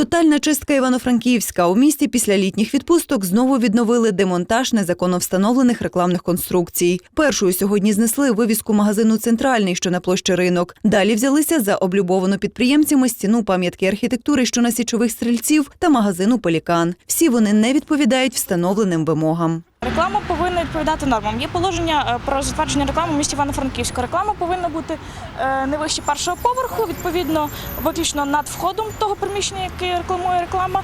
Тотальна чистка Івано-Франківська. У місті після літніх відпусток знову відновили демонтаж незаконно встановлених рекламних конструкцій. Першою сьогодні знесли вивіску магазину Центральний, що на площі ринок. Далі взялися за облюбовану підприємцями стіну пам'ятки архітектури, що на січових стрільців, та магазину Пелікан. Всі вони не відповідають встановленим вимогам. Реклама повинна відповідати нормам. Є положення е, про затвердження реклами в місті Івано-Франківська. Реклама повинна бути е, не вище першого поверху, відповідно, виключно над входом того приміщення, яке рекламує реклама.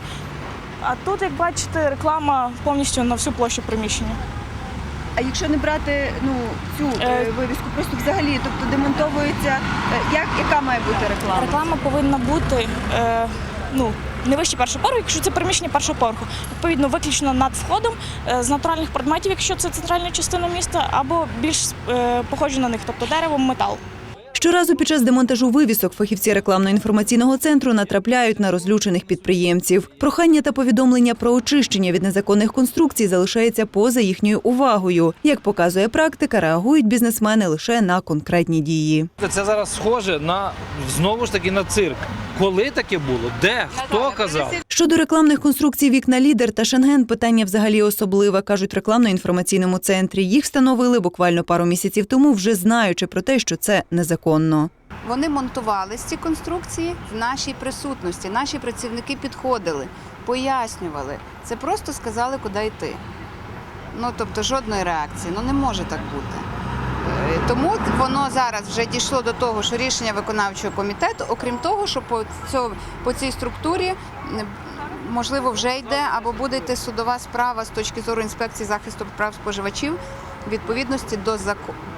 А тут, як бачите, реклама повністю на всю площу приміщення. А якщо не брати ну цю е, Е, вивіску, просто взагалі, тобто демонтовується, як яка має бути реклама? Реклама повинна бути е, ну, не вище першого поверху, якщо це приміщення першого поверху. Відповідно, виключно над входом е, з натуральних предметів, якщо це центральна частина міста, або більш е, похожі на них, тобто дерево, метал. Щоразу під час демонтажу вивісок фахівці рекламно-інформаційного центру натрапляють на розлючених підприємців. Прохання та повідомлення про очищення від незаконних конструкцій залишається поза їхньою увагою. Як показує практика, реагують бізнесмени лише на конкретні дії. Це зараз схоже на знову ж таки на цирк. Коли таке було? Де? Хто казав? Щодо рекламних конструкцій вікна лідер та Шенген питання взагалі особливе, кажуть рекламно-інформаційному центрі. Їх встановили буквально пару місяців тому, вже знаючи про те, що це незаконно. Вони монтувались ці конструкції в нашій присутності. Наші працівники підходили, пояснювали. Це просто сказали, куди йти. Ну тобто жодної реакції. Ну не може так бути. Е, Тому воно зараз вже дійшло до того, що рішення виконавчого комітету, окрім того, що по, цьо, по цій структурі можливо вже йде або буде йти судова справа з точки зору інспекції захисту прав споживачів відповідності до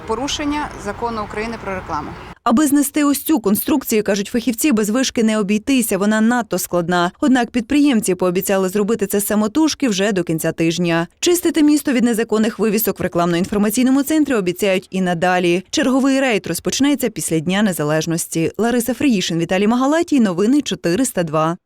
порушення закону України про рекламу. Аби знести ось цю конструкцію, кажуть фахівці, без вишки не обійтися. Вона надто складна. Однак підприємці пообіцяли зробити це самотужки вже до кінця тижня. Чистити місто від незаконних вивісок в рекламно-інформаційному центрі обіцяють і надалі. Черговий рейд розпочнеться після Дня Незалежності. Лариса Фриїшин, Віталій Магалатій. Новини 402.